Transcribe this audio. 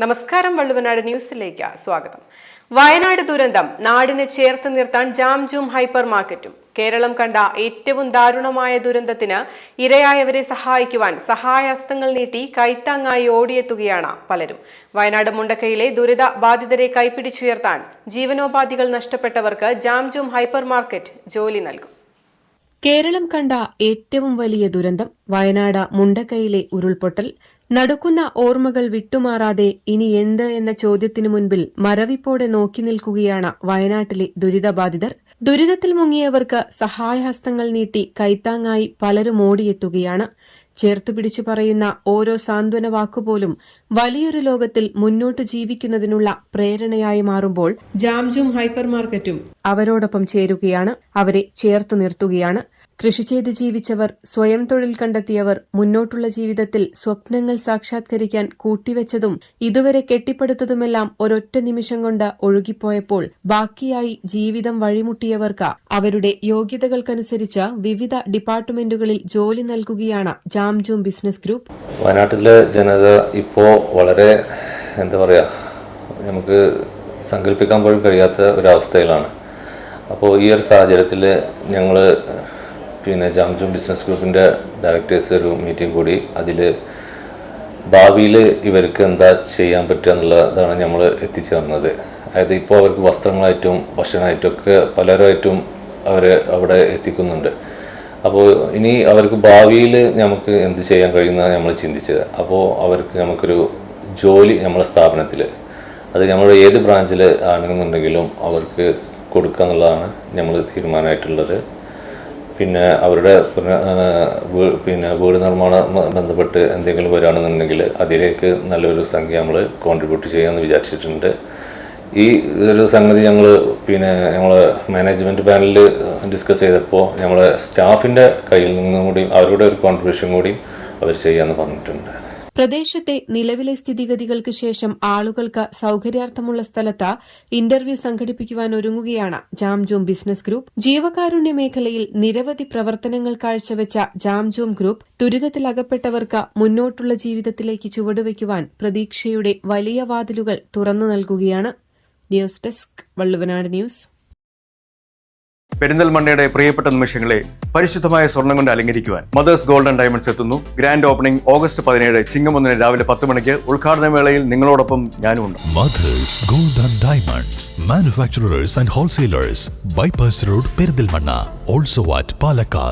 നമസ്കാരം വള്ളുവനാട് ന്യൂസിലേക്ക് സ്വാഗതം. വയനാട് ദുരന്തം. നാടിനെ ചേർത്ത് നിർത്താൻ ജാംജൂം ഹൈപ്പർ മാർക്കറ്റും. കേരളം കണ്ട ഏറ്റവും ദാരുണമായ ദുരന്തത്തിന് ഇരയായവരെ സഹായിക്കുവാൻ സഹായഹസ്തങ്ങൾ നീട്ടി കൈത്താങ്ങായി ഓടിയെത്തുകയാണ് പലരും. വയനാട് മുണ്ടക്കയിലെ ദുരിത ബാധിതരെ കൈപ്പിടിച്ചുയർത്താൻ ജീവനോപാധികൾ നഷ്ടപ്പെട്ടവർക്ക് ജാംജൂം ഹൈപ്പർ മാർക്കറ്റ് ജോലി നൽകും. കേരളം കണ്ട ഏറ്റവും വലിയ ദുരന്തം വയനാട് മുണ്ടക്കൈയിലെ ഉരുൾപൊട്ടൽ. നടക്കുന്ന ഓർമ്മകൾ വിട്ടുമാറാതെ ഇനി എന്ത് എന്ന ചോദ്യത്തിനു മുൻപിൽ മരവിപ്പോടെ നോക്കി നിൽക്കുകയാണ് വയനാട്ടിലെ ദുരിതബാധിതർ. ദുരിതത്തിൽ മുങ്ങിയവർക്ക് സഹായഹസ്തങ്ങൾ നീട്ടി കൈത്താങ്ങായി പലരും ഓടിയെത്തുകയാണ്. ചേർത്തുപിടിച്ചു പറയുന്ന ഓരോ സാന്ത്വന വാക്കുപോലും വലിയൊരു ലോകത്തിൽ മുന്നോട്ട് ജീവിക്കുന്നതിനുള്ള പ്രേരണയായി മാറുമ്പോൾ ജാംജും ഹൈപ്പർ മാർക്കറ്റും അവരോടൊപ്പം ചേരുകയാണ് അവരെ ചേർത്തു നിർത്തുകയാണ്. കൃഷി ചെയ്ത് ജീവിച്ചവർ സ്വയം തൊഴിൽ കണ്ടെത്തിയവർ മുന്നോട്ടുള്ള ജീവിതത്തിൽ സ്വപ്നങ്ങൾ സാക്ഷാത്കരിക്കാൻ കൂട്ടിവെച്ചതും ഇതുവരെ കെട്ടിപ്പടുത്തതുമെല്ലാം ഒരൊറ്റ നിമിഷം കൊണ്ട് ഒഴുകിപ്പോയപ്പോൾ ബാക്കിയായി ജീവിതം വഴിമുട്ടിയവർക്ക് അവരുടെ യോഗ്യതകൾക്കനുസരിച്ച് വിവിധ ഡിപ്പാർട്ട്മെന്റുകളിൽ ജോലി നൽകുകയാണ് ജാംജൂം ബിസിനസ് ഗ്രൂപ്പ്. വയനാട്ടിലെ ജനത ഇപ്പോൾ വളരെ എന്താ പറയുക നമുക്ക് സങ്കല്പിക്കാൻ പോലും കഴിയാത്ത ഒരവസ്ഥയിലാണ്. അപ്പോൾ ഈ ഒരു സാഹചര്യത്തിൽ ഞങ്ങൾ പിന്നെ ജാംജും ബിസിനസ് ഗ്രൂപ്പിന്റെ ഡയറക്ടേഴ്സ് ഒരു മീറ്റിംഗ് കൂടി. അതിൽ ഭാവിയിൽ ഇവർക്ക് എന്താ ചെയ്യാൻ പറ്റുക എന്നുള്ളതാണ് നമ്മൾ എത്തിച്ചേർന്നത് അതായത് ഇപ്പോൾ അവർക്ക് വസ്ത്രങ്ങളായിട്ടും ഭക്ഷണമായിട്ടും ഒക്കെ പലരുമായിട്ടും അവർ അവിടെ എത്തിക്കുന്നുണ്ട്. അപ്പോൾ ഇനി അവർക്ക് ഭാവിയിൽ നമുക്ക് എന്ത് ചെയ്യാൻ കഴിയുന്നതാണ് നമ്മൾ ചിന്തിച്ചത്. അപ്പോൾ അവർക്ക് നമുക്കൊരു ജോലി നമ്മുടെ സ്ഥാപനത്തിൽ അത് നമ്മുടെ ഏത് ബ്രാഞ്ചിൽ ആണെന്നുണ്ടെങ്കിലും അവർക്ക് കൊടുക്കുക എന്നുള്ളതാണ് നമ്മൾ തീരുമാനമായിട്ടുള്ളത്. പിന്നെ അവരുടെ പിന്നെ വീട് നിർമ്മാണ ബന്ധപ്പെട്ട് എന്തെങ്കിലും വരികയാണെന്നുണ്ടെങ്കിൽ അതിലേക്ക് നല്ലൊരു സംഖ്യ നമ്മൾ കോൺട്രിബ്യൂട്ട് ചെയ്യാമെന്ന് വിചാരിച്ചിട്ടുണ്ട്. ഈ ഒരു സംഗതി ഞങ്ങൾ പിന്നെ ഞങ്ങൾ മാനേജ്മെന്റ് പാനലിൽ ഡിസ്കസ് ചെയ്തപ്പോൾ ഞങ്ങൾ സ്റ്റാഫിന്റെ കയ്യിൽ നിന്നും കൂടി അവരുടെ ഒരു കോൺട്രിബ്യൂഷൻ കൂടി അവർ ചെയ്യാമെന്ന് പറഞ്ഞിട്ടുണ്ട്. പ്രദേശത്തെ നിലവിലെ സ്ഥിതിഗതികൾക്ക് ശേഷം ആളുകൾക്ക് സൌകര്യാർത്ഥമുള്ള സ്ഥലത്ത് ഇന്റർവ്യൂ സംഘടിപ്പിക്കുവാൻ ഒരുങ്ങുകയാണ് ജാംജൂം ബിസിനസ് ഗ്രൂപ്പ്. ജീവകാരുണ്യ മേഖലയിൽ നിരവധി പ്രവർത്തനങ്ങൾ കാഴ്ചവെച്ച ജാംജൂം ഗ്രൂപ്പ് ദുരിതത്തിലകപ്പെട്ടവർക്ക് മുന്നോട്ടുള്ള ജീവിതത്തിലേക്ക് ചുവടുവയ്ക്കുവാൻ പ്രതീക്ഷയുടെ വലിയ വാതിലുകൾ തുറന്നു നൽകുകയാണ്. News desk Valluvanad news. പെരിന്തൽമണ്ണയുടെ പ്രിയപ്പെട്ട നിമിഷങ്ങളെ പരിശുദ്ധമായ സ്വർണം കൊണ്ട് അലങ്കരിക്കുവാൻ മദേഴ്സ് ഗോൾഡൻ ഡയമണ്ട്സ് എത്തുന്നു ഗ്രാൻഡ് ഓപ്പണിംഗ് ഓഗസ്റ്റ് പതിനേഴ് ചിങ്ങമൊന്നിന് രാവിലെ പത്ത് മണിക്ക് ഉദ്ഘാടന വേളയിൽ നിങ്ങളോടൊപ്പം ഞാനും ഉണ്ട് Gold and Diamonds, manufacturers and wholesalers, Bypass Road, Perindalmanna, also at Palakkad.